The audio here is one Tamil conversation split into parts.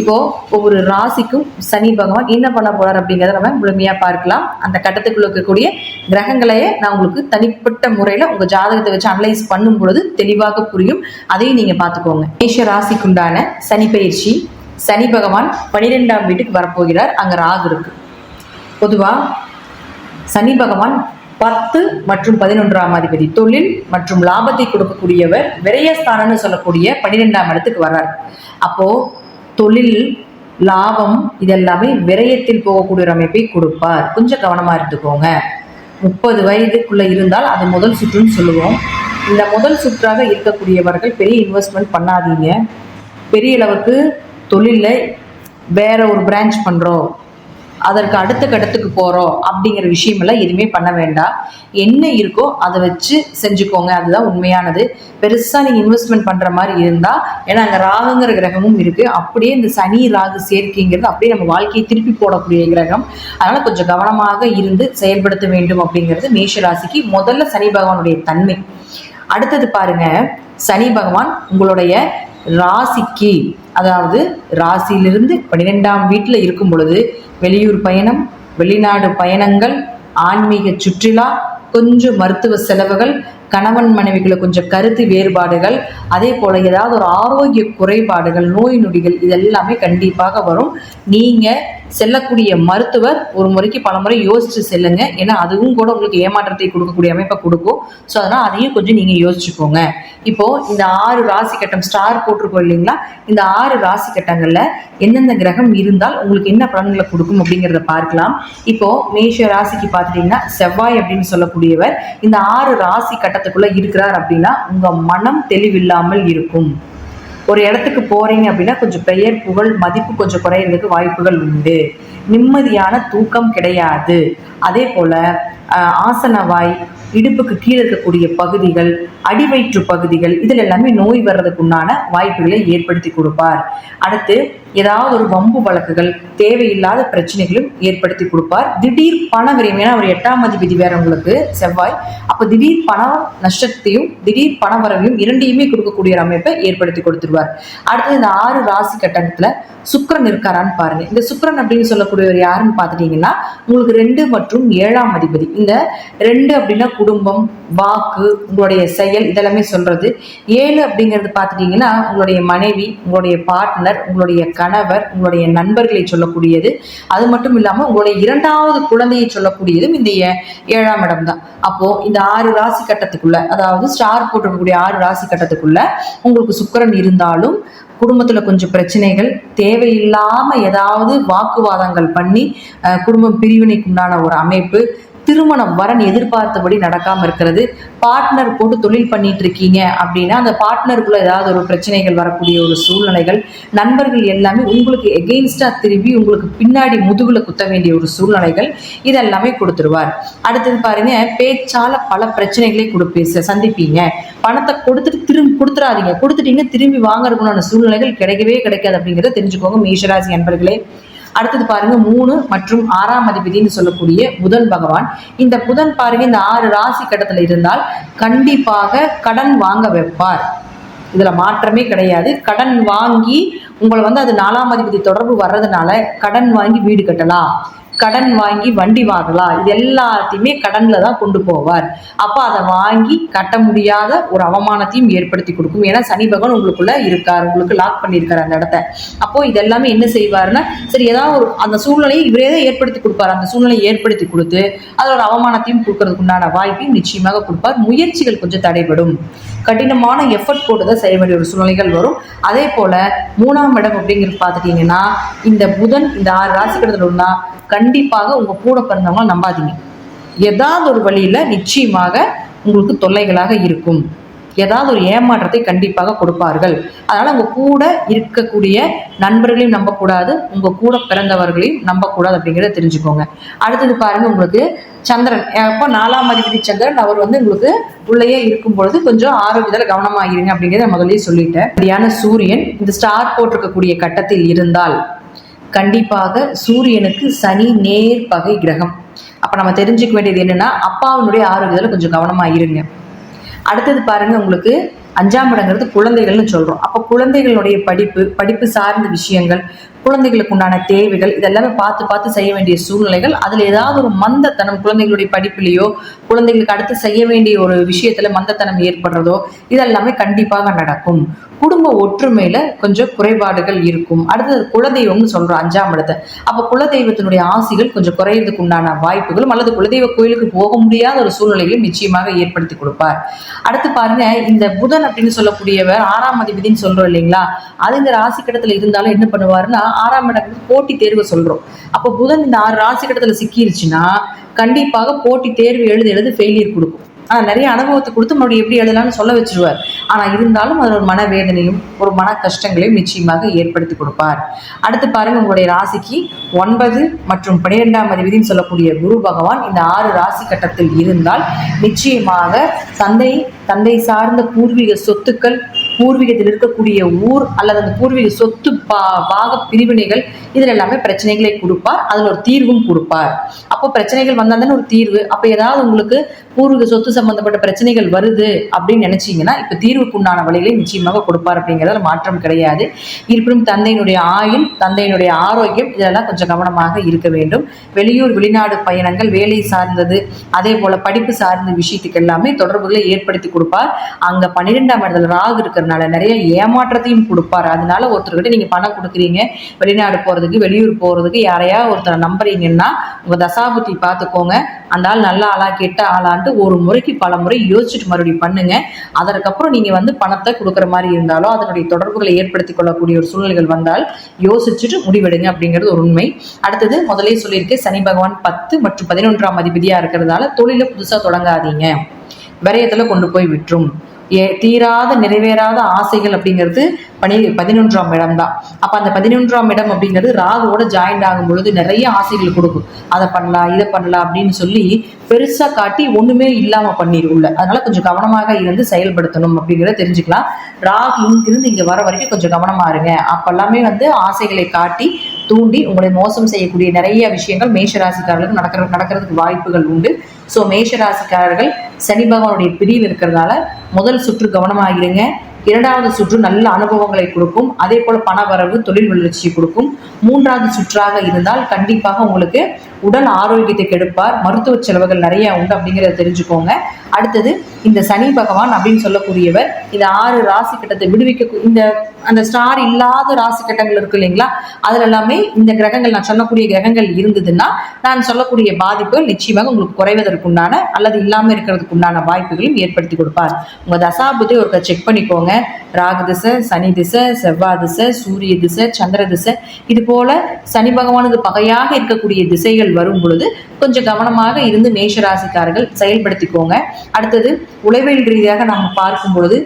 இப்போ ஒவ்வொரு ராசிக்கும் சனி பகவான் என்ன பண்ண போறார் அப்படிங்கிறத நம்ம முழுமையா பார்க்கலாம். அந்த கட்டத்துக்குள்ள இருக்கக்கூடிய கிரகங்களையே நான் உங்களுக்கு தனிப்பட்ட முறையில உங்க ஜாதகத்தை வச்சு அனலைஸ் பண்ணும் பொழுது தெளிவாக புரியும். அதையும் நீங்க பார்த்துக்கோங்க. மேஷ ராசிக்குண்டான சனி பயிற்சி சனி பகவான் பனிரெண்டாம் வீட்டுக்கு வரப்போகிறார். அங்க ராகு இருக்கு. பொதுவா சனி பகவான் பத்து மற்றும் பதினொன்றாம் அதிபதி தொழில் மற்றும் லாபத்தை கொடுக்கக்கூடியவர் விரயஸ்தானம்னு சொல்லக்கூடிய பன்னிரெண்டாம் இடத்துக்கு வர்றார். அப்போ தொழில் லாபம் இதெல்லாமே விரயத்தில் போகக்கூடிய ஒரு அமைப்பை கொடுப்பார். கொஞ்சம் கவனமாக இருந்துக்கோங்க. முப்பது வயதுக்குள்ளே இருந்தால் அது முதல் சுற்றுன்னு சொல்லுவோம். இந்த முதல் சுற்றாக இருக்கக்கூடியவர்கள் பெரிய இன்வெஸ்ட்மெண்ட் பண்ணாதீங்க. பெரிய அளவுக்கு தொழிலில் வேற ஒரு பிரான்ச் பண்ணுறோம் அதற்கு அடுத்த கட்டத்துக்கு போகிறோம் அப்படிங்கிற விஷயமெல்லாம் எதுவுமே பண்ண வேண்டாம். என்ன இருக்கோ அதை வச்சு செஞ்சுக்கோங்க. அதுதான் உண்மையானது. பெருசாக நீங்கள் இன்வெஸ்ட்மெண்ட் பண்ணுற மாதிரி இருந்தால் ஏன்னா அங்கே ராகுங்கிற கிரகமும் இருக்குது அப்படியே இந்த சனி ராகு சேர்க்கைங்கிறது அப்படியே நம்ம வாழ்க்கையை திருப்பி போடக்கூடிய கிரகம். அதனால் கொஞ்சம் கவனமாக இருந்து செயல்படுத்த வேண்டும் அப்படிங்கிறது மேஷ ராசிக்கு முதல்ல சனி பகவானுடைய தன்மை. அடுத்தது பாருங்க. சனி பகவான் உங்களுடைய ராசிக்கு அதாவது ராசியிலிருந்து பன்னிரெண்டாம் வீட்டில் இருக்கும் பொழுது வெளியூர் பயணம் வெளிநாடு பயணங்கள் ஆன்மீக சுற்றுலா கொஞ்சம் மருத்துவ செலவுகள் கணவன் மனைவிகளை கொஞ்சம் கருத்து வேறுபாடுகள் அதே போல ஏதாவது ஒரு ஆரோக்கிய குறைபாடுகள் நோய் நொடிகள் இதெல்லாமே கண்டிப்பாக வரும். நீங்க செல்லக்கூடிய மருத்துவர் ஒரு முறைக்கு பல முறை யோசிச்சு செல்லுங்க. ஏன்னா அதுவும் கூட உங்களுக்கு ஏமாற்றத்தை கொடுக்கக்கூடிய அமைப்பை கொடுக்கும். ஸோ அதனால் அதையும் கொஞ்சம் நீங்க யோசிச்சுக்கோங்க. இப்போ இந்த ஆறு ராசி கட்டம் ஸ்டார் போட்டிருக்கோம் இல்லைங்களா? இந்த ஆறு ராசி கட்டங்கள்ல எந்தெந்த கிரகம் இருந்தால் உங்களுக்கு என்ன பலன்களை கொடுக்கும் அப்படிங்கிறத பார்க்கலாம். இப்போ மேஷ ராசிக்கு பார்த்துட்டீங்கன்னா செவ்வாய் அப்படின்னு சொல்லக்கூடியவர். இந்த ஆறு ராசி கட்டத்துக்குள்ள இருக்கிறார் அப்படின்னா உங்க மனம் தெளிவில்லாமல் இருக்கும். ஒரு இடத்துக்கு போறீங்க அப்படின்னா கொஞ்சம் பெயர் புகழ் மதிப்பு கொஞ்சம் குறையிறதுக்கு வாய்ப்புகள் உண்டு. நிம்மதியான தூக்கம் கிடையாது. அதே போல ஆசனவாய் இடுப்புக்கு கீழே இருக்கக்கூடிய பகுதிகள் அடிவயிற்று பகுதிகள் இதில் எல்லாமே நோய் வர்றதுக்குண்டான வாய்ப்புகளை ஏற்படுத்தி கொடுப்பார். அடுத்து ஏதாவது ஒரு வம்பு வழக்குகள் தேவையில்லாத பிரச்சனைகளும் ஏற்படுத்தி கொடுப்பார். திடீர் பண விரயம் ஏன்னா அவர் எட்டாம் அதிபதி வேற உங்களுக்கு செவ்வாய். அப்போ திடீர் பண நஷ்டத்தையும் திடீர் பண வரவையும் இரண்டையுமே கொடுக்கக்கூடிய ஒரு அமைப்பை ஏற்படுத்தி கொடுத்துருவார். அடுத்தது இந்த ஆறு ராசி கட்டணத்துல சுக்கரன் இருக்காரான்னு பாருங்க. இந்த சுக்கரன் அப்படின்னு சொல்லக்கூடியவர் யாருன்னு பார்த்துட்டீங்கன்னா உங்களுக்கு ரெண்டு மற்றும் ஏழாம் அதிபதி. இந்த ரெண்டு அப்படின்னா குடும்பம் வாக்கு உங்களுடைய செயல் இதெல்லாமே சொல்றது. ஏழு அப்படிங்கிறது பார்த்துட்டீங்கன்னா உங்களுடைய மனைவி உங்களுடைய பார்ட்னர் உங்களுடைய கணவர் உங்களுடைய நண்பர்களை சொல்லக்கூடியது. அது மட்டும் இல்லாமல் உங்களுடைய இரண்டாவது குழந்தையை சொல்லக்கூடியதும் இந்த ஏழாம் இடம் தான். அப்போ இந்த ஆறு ராசி கட்டத்துக்குள்ள அதாவது ஸ்டார் போட்டிருக்கக்கூடிய ஆறு ராசி கட்டத்துக்குள்ள உங்களுக்கு சுக்கரன் இருந்தாலும் குடும்பத்துல கொஞ்சம் பிரச்சனைகள் தேவையில்லாம ஏதாவது வாக்குவாதங்கள் பண்ணி குடும்பம் பிரிவினைக்குண்டான ஒரு அமைப்பு திருமணம் வரன் எதிர்பார்த்தபடி நடக்காம இருக்கிறது. பார்ட்னர் போட்டு தொழில் பண்ணிட்டு இருக்கீங்க அப்படின்னா அந்த பார்ட்னருக்குள்ள ஏதாவது ஒரு பிரச்சனைகள் வரக்கூடிய ஒரு சூழ்நிலைகள் நண்பர்கள் எல்லாமே உங்களுக்கு எகெயின்ஸ்டா திரும்பி உங்களுக்கு பின்னாடி முதுகுல குத்த வேண்டிய ஒரு சூழ்நிலைகள் இதெல்லாமே கொடுத்துருவார். அடுத்தது பாருங்க பேச்சால பல பிரச்சனைகளை கொடுப்பீ சந்திப்பீங்க. பணத்தை கொடுத்துட்டு திரும்பி கொடுத்துறாதீங்க. கொடுத்துட்டீங்க திரும்பி வாங்குறதுக்குண்டான சூழ்நிலைகள் கிடைக்கவே கிடைக்காது அப்படிங்கிறத தெரிஞ்சுக்கோங்க. மேஷராசி அன்பர்களே அடுத்தது பாருங்க மூணு மற்றும் ஆறாம் அதிபதினு சொல்லக்கூடிய புதன் பகவான். இந்த புதன் பாருங்க இந்த ஆறு ராசி கட்டத்துல இருந்தால் கண்டிப்பாக கடன் வாங்க வைப்பார். இதுல மாற்றமே கிடையாது. கடன் வாங்கி உங்களை வந்து அது நாலாம் அதிபதி தொடர்பு வர்றதுனால கடன் வாங்கி வீடு கட்டலாம். கடன் வாங்கி வண்டி வாங்கலாம் இது எல்லாத்தையுமே கடன்ல தான் கொண்டு போவார். அப்போ அதை வாங்கி கட்ட முடியாத ஒரு அவமானத்தையும் ஏற்படுத்தி கொடுக்கும். ஏன்னா சனி பகவான் உங்களுக்குள்ள இருக்கார். உங்களுக்கு லாக் பண்ணியிருக்காரு அந்த இடத்த. அப்போ இதெல்லாமே என்ன செய்வாருன்னா சரி ஏதாவது ஒரு அந்த சூழ்நிலையை இவரே தான் ஏற்படுத்தி கொடுப்பார். அந்த சூழ்நிலையை ஏற்படுத்தி கொடுத்து அதில் ஒரு அவமானத்தையும் கொடுக்கறதுக்கு உண்டான வாய்ப்பையும் நிச்சயமாக கொடுப்பார். முயற்சிகள் கொஞ்சம் தடைபடும். கடினமான எஃபர்ட் போட்டு தான் செய்ய வேண்டிய ஒரு சூழ்நிலைகள் வரும். அதே போல மூணாம் இடம் அப்படிங்கிறது பார்த்துட்டீங்கன்னா இந்த புதன் இந்த ஆறு ராசிக்கடத்தில் உண்டா கண்டிப்பாக உங்க கூட பிறந்தவங்களை நம்பாதீங்க. ஏதாவது ஒரு வழியில நிச்சயமாக உங்களுக்கு தொல்லைகளாக இருக்கும். ஏதாவது ஒரு ஏமாற்றத்தை கண்டிப்பாக கொடுப்பார்கள். அதனால் உங்கள் கூட இருக்கக்கூடிய நண்பர்களையும் நம்பக்கூடாது உங்கள் கூட பிறந்தவர்களையும் நம்பக்கூடாது அப்படிங்கிறத தெரிஞ்சுக்கோங்க. அடுத்தது பாருங்க உங்களுக்கு சந்திரன். அப்போ நாலாம் அதிபதி சந்திரன் அவர் வந்து உங்களுக்கு உள்ளேயே இருக்கும் பொழுது கொஞ்சம் ஆரோக்கியத்தில் கவனமாகிருங்க அப்படிங்கிறத முதல்லயே சொல்லிட்டேன். சரியான சூரியன் இந்த ஸ்டார் போட்டிருக்கக்கூடிய கட்டத்தில் இருந்தால் கண்டிப்பாக சூரியனுக்கு சனி நேர் பகை கிரகம். அப்ப நம்ம தெரிஞ்சுக்க வேண்டியது என்னன்னா அப்பாவினுடைய ஆரோக்கியத்தில் கொஞ்சம் கவனமா இருங்க அடுத்தது பாருங்க உங்களுக்கு அஞ்சாம் இடங்கிறது குழந்தைகள்னு சொல்றோம். அப்போ குழந்தைகளுடைய படிப்பு படிப்பு சார்ந்த விஷயங்கள் குழந்தைகளுக்கு உண்டான தேவைகள் இதெல்லாமே பார்த்து பார்த்து செய்ய வேண்டிய சூழ்நிலைகள் அதுல ஏதாவது ஒரு மந்தத்தனம் குழந்தைகளுடைய படிப்புலையோ குழந்தைகளுக்கு அடுத்து செய்ய வேண்டிய ஒரு விஷயத்துல மந்தத்தனம் ஏற்படுறதோ இதெல்லாமே கண்டிப்பாக நடக்கும். குடும்ப ஒற்றுமையில கொஞ்சம் குறைபாடுகள் இருக்கும். அடுத்தது குலதெய்வம்னு சொல்றோம் அஞ்சாம் இடத்தை. அப்ப குலதெய்வத்தினுடைய ஆசைகள் கொஞ்சம் குறையறதுக்கு உண்டான வாய்ப்புகளும் அல்லது குலதெய்வ கோயிலுக்கு போக முடியாத ஒரு சூழ்நிலைகளும் நிச்சயமாக ஏற்படுத்தி கொடுப்பார். அடுத்து பாருங்க இந்த புதன் அப்படின்னு சொல்லக்கூடியவர் ஆறாம் அதிபதினு சொல்றோம் இல்லைங்களா? அது இந்த ராசி கடத்துல இருந்தாலும் என்ன பண்ணுவாருன்னா ஆறாம் இடம் போட்டி தேர்வு சொல்றோம். அப்போ புதன் இந்த ஆறு ராசி கடத்துல சிக்கிருச்சுன்னா கண்டிப்பாக போட்டி தேர்வு எழுது எழுது ஃபெயிலியர் கொடுக்கும். நிறைய அனுபவத்தை கொடுத்து மறுபடியும் எப்படி எழுதலாம்னு சொல்ல வச்சிருவார். ஆனால் இருந்தாலும் அது ஒரு மனவேதனையும் ஒரு மன கஷ்டங்களையும் நிச்சயமாக ஏற்படுத்தி கொடுப்பார். அடுத்து பாருங்க உங்களுடைய ராசிக்கு ஒன்பது மற்றும் பனிரெண்டாம் அதிபதினு சொல்லக்கூடிய குரு பகவான் இந்த ஆறு ராசி கட்டத்தில் இருந்தால் நிச்சயமாக தந்தை தந்தை சார்ந்த பூர்வீக சொத்துக்கள் பூர்வீகத்தில் இருக்கக்கூடிய ஊர் அல்லது அந்த பூர்வீக சொத்து பா பாக பிரிவினைகள் இதில் எல்லாமே பிரச்சனைகளை கொடுப்பார். அதில் ஒரு தீர்வும் கொடுப்பார். அப்போ பிரச்சனைகள் வந்தால் தானே ஒரு தீர்வு. அப்போ ஏதாவது உங்களுக்கு பூர்வீக சொத்து சம்பந்தப்பட்ட பிரச்சனைகள் வருது அப்படின்னு நினைச்சீங்கன்னா இப்போ தீர்வுக்கு உண்டான வழிகளை நிச்சயமாக கொடுப்பார் அப்படிங்கிறதுல மாற்றம் கிடையாது. இருப்பினும் தந்தையினுடைய ஆயுள் தந்தையினுடைய ஆரோக்கியம் இதெல்லாம் கொஞ்சம் கவனமாக இருக்க வேண்டும். வெளியூர் வெளிநாடு பயணங்கள் வேலை சார்ந்தது அதே போல படிப்பு சார்ந்த விஷயத்துக்கு எல்லாமே தொடர்புகளை ஏற்படுத்தி கொடுப்பார். அங்க பன்னிரெண்டாம் இடத்துல ராகு இருக்கிறதுனால நிறைய ஏமாற்றத்தையும் கொடுப்பார். அதனால ஒருத்தர்கிட்ட நீங்க பணம் கொடுக்குறீங்க வெளிநாடு போகிறதுக்கு வெளியூர் போகிறதுக்கு யாரையா ஒருத்தரை நம்புறீங்கன்னா உங்கள் தசாபுத்தி பார்த்துக்கோங்க. அந்த ஆள் நல்ல ஆளா கெட்ட ஆளான்ட்டு ஒரு முறைக்கு பல முறை யோசிச்சுட்டு மறுபடியும் பண்ணுங்க. அதற்கப்புறம் நீங்கள் வந்து பணத்தை கொடுக்குற மாதிரி இருந்தாலும் அதனுடைய தொடர்புகளை ஏற்படுத்தி கொள்ளக்கூடிய ஒரு சூழ்நிலைகள் வந்தால் யோசிச்சுட்டு முடிவெடுங்க அப்படிங்கிறது ஒரு உண்மை. அடுத்தது முதலே சொல்லியிருக்கேன் சனி பகவான் பத்து மற்றும் பதினொன்றாம் அதிபதியாக இருக்கிறதால தொழிலை புதுசாக தொடங்காதீங்க. விரயத்தில் கொண்டு போய் விட்டுரும். தீராத நிறைவேறாத ஆசைகள் அப்படிங்கிறது பனி பதினொன்றாம் இடம் தான். அப்போ அந்த பதினொன்றாம் இடம் அப்படிங்கிறது ராகுவோட ஜாயிண்ட் ஆகும் பொழுது நிறைய ஆசைகள் கொடுக்கும். அதை பண்ணலாம் இதை பண்ணலாம் அப்படின்னு சொல்லி பெருசாக காட்டி ஒன்றுமே இல்லாமல் பண்ணிடு உள்ள அதனால கொஞ்சம் கவனமாக இருந்து செயல்படுத்தணும் அப்படிங்கிறத தெரிஞ்சுக்கலாம். ராகு இங்கிருந்து இங்கே வர வரைக்கும் கொஞ்சம் கவனமாக இருங்க. அப்பெல்லாமே வந்து ஆசைகளை காட்டி தூண்டி உங்களை மோசம் செய்யக்கூடிய நிறைய விஷயங்கள் மேஷராசிக்காரர்களுக்கு நடக்கிற நடக்கிறதுக்கு வாய்ப்புகள் உண்டு. ஸோ மேஷராசிக்காரர்கள் சனி பகவானுடைய பிரிவு இருக்கிறதால முதல் சுற்று கவனமாக இருங்க இரண்டாவது சுற்று நல்ல அனுபவங்களை கொடுக்கும். அதே போல பணவரவு தொழில் வளர்ச்சியை கொடுக்கும். மூன்றாவது சுற்றாக இருந்தால் கண்டிப்பாக உங்களுக்கு உடல் ஆரோக்கியத்தை கெடுப்பார். மருத்துவ செலவுகள் நிறைய உண்டு அப்படிங்கிறத தெரிஞ்சுக்கோங்க. அடுத்தது இந்த சனி பகவான் அப்படின்னு சொல்லக்கூடியவர் இந்த ஆறு ராசி கட்டத்தை விடுவிக்க இந்த அந்த ஸ்டார் இல்லாத ராசி கட்டங்கள் இருக்கு இல்லைங்களா? அதுல எல்லாமே இந்த கிரகங்கள் நான் சொல்லக்கூடிய கிரகங்கள் இருந்ததுன்னா நான் சொல்லக்கூடிய பாதிப்புகள் நிச்சயமாக உங்களுக்கு குறைவதற்குண்டான அல்லது இல்லாமல் இருக்கிறதுக்கு உண்டான வாய்ப்புகளையும் ஏற்படுத்தி கொடுப்பார். உங்க தசாபுத்தை ஒருக்க செக் பண்ணிக்கோங்க. ராகு திசை சனி திசை செவ்வாய் திசை சூரிய திசை சந்திர திசை. இது போல சனி பகவானது பகையாக இருக்கக்கூடிய திசைகள் வரும் பொழுது கொஞ்சம் கவனமாக இருந்து மேஷ ராசிக்காரர்கள் செயல்படுத்திக்கோங்க. அடுத்தது உளவியல் ரீதியாக நாம் பார்க்கும் பொழுது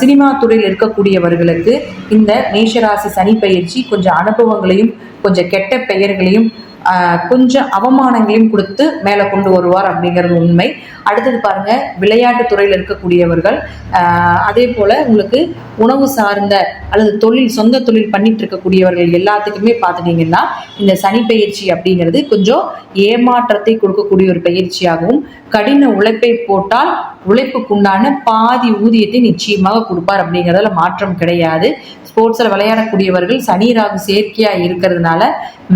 சினிமா துறையில் இருக்கக்கூடியவர்களுக்கு இந்த மேஷராசி சனி பயிற்சி கொஞ்சம் அனுபவங்களையும் கொஞ்சம் கெட்ட பெயர்களையும் கொஞ்சம் அவமானங்களையும் கொடுத்து மேலே கொண்டு வருவார் அப்படிங்கிறது உண்மை. அடுத்தது பாருங்க விளையாட்டு துறையில் இருக்கக்கூடியவர்கள் அதே போல உங்களுக்கு உணவு சார்ந்த அல்லது தொழில் சொந்த தொழில் பண்ணிட்டு இருக்கக்கூடியவர்கள் எல்லாத்துக்குமே பார்த்துட்டீங்கன்னா இந்த சனி பயிற்சி அப்படிங்கிறது கொஞ்சம் ஏமாற்றத்தை கொடுக்கக்கூடிய ஒரு பயிற்சியாகவும் கடின உழைப்பை போட்டால் உழைப்புக்குண்டான பாதி ஊதியத்தை நிச்சயமாக கொடுப்பார் அப்படிங்கிறதுல மாற்றம் கிடையாது. ஸ்போர்ட்ஸில் விளையாடக்கூடியவர்கள் சனி ராகு சேர்க்கையாக இருக்கிறதுனால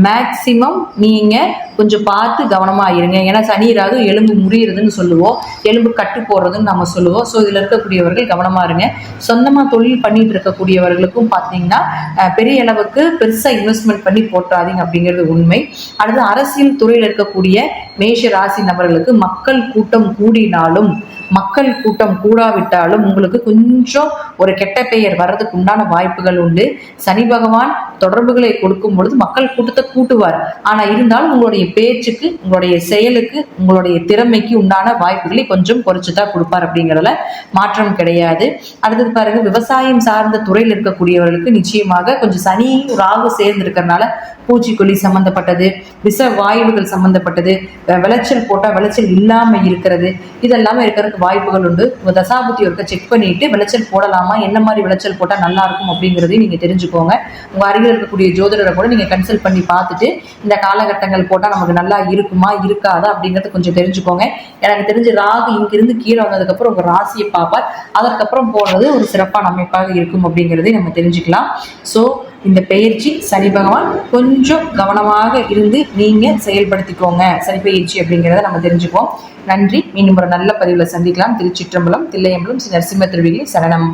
மேக்சிமம் நீங்கள் கொஞ்சம் பார்த்து கவனமாக இருங்க. ஏன்னா சனி ராகு எலும்பு முறியறதுன்னு சொல்லுவோம் எலும்பு கட்டு போடுறதுன்னு நம்ம சொல்லுவோம் ஸோ இதில் இருக்கக்கூடியவர்கள் கவனமாக இருங்க. சொந்தமாக தொழில் பண்ணிட்டு இருக்கக்கூடியவர்களுக்கும் பார்த்தீங்கன்னா பெரிய அளவுக்கு பெருசாக இன்வெஸ்ட்மெண்ட் பண்ணி போட்டாதீங்க அப்படிங்கிறது உண்மை. அடுத்து அரசியல் துறையில் இருக்கக்கூடிய மேஷ ராசி நபர்களுக்கு மக்கள் கூட்டம் கூடினாலும் மக்கள் கூட்டம் கூடாவிட்டாலும் உங்களுக்கு கொஞ்சம் ஒரு கெட்ட பெயர் வர்றதுக்கு உண்டான வாய்ப்புகள் உண்டு. சனி பகவான் தொடர்புகளை கொடுக்கும் பொழுது மக்கள் கூட்டத்தை கூட்டுவார். ஆனா இருந்தாலும் உங்களுடைய பேச்சுக்கு உங்களுடைய செயலுக்கு உங்களுடைய திறமைக்கு உண்டான வாய்ப்புகளை கொஞ்சம் குறைச்சு தான் கொடுப்பார் அப்படிங்கிறதுல மாற்றம் கிடையாது. அடுத்தது பாருங்க விவசாயம் சார்ந்த துறையில் இருக்கக்கூடியவர்களுக்கு நிச்சயமாக கொஞ்சம் சனி ராகு சேர்ந்து இருக்கிறதுனால பூச்சிக்கொல்லி சம்பந்தப்பட்டது விஷ வாயுகள் சம்பந்தப்பட்டது விளைச்சல் போட்டால் விளைச்சல் இல்லாமல் இருக்கிறது இதெல்லாமே இருக்கிறதுக்கு வாய்ப்புகள் உண்டு. தசாபுத்தி ஒருக்க செக் பண்ணிட்டு விளைச்சல் போடலாம் என்ன மாதிரி விளைச்சல் போட்டால் நல்லா இருக்கும் அப்படிங்கிறதையும் நீங்கள் தெரிஞ்சுக்கோங்க. உங்கள் அருகில் இருக்கக்கூடிய ஜோதிடரை கூட நீங்கள் கன்சல்ட் பண்ணி பார்த்துட்டு இந்த காலகட்டங்கள் போட்டால் நமக்கு நல்லா இருக்குமா இருக்காதா அப்படிங்கிறத கொஞ்சம் தெரிஞ்சுக்கோங்க. எனக்கு தெரிஞ்சு ராகு இங்கிருந்து கீழே வந்ததுக்கப்புறம் உங்கள் ராசியை பார்ப்பார். அதற்கப்புறம் போடுறது ஒரு சிறப்பான அமைப்பாக இருக்கும் அப்படிங்கிறதை நம்ம தெரிஞ்சுக்கலாம். ஸோ இந்த பயிற்சி சனி பகவான் கொஞ்சம் கவனமாக இருந்து நீங்கள் செயல்படுத்திக்கோங்க. சனி பயிற்சி அப்படிங்கிறத நம்ம தெரிஞ்சுக்குவோம். நன்றி. மீண்டும் ஒரு நல்ல பதிவில் சந்திக்கலாம். திருச்சிற்றம்பலம் தில்லையம்பலம் ஸ்ரீ நரசிம்ம திருவிகை சரணம்.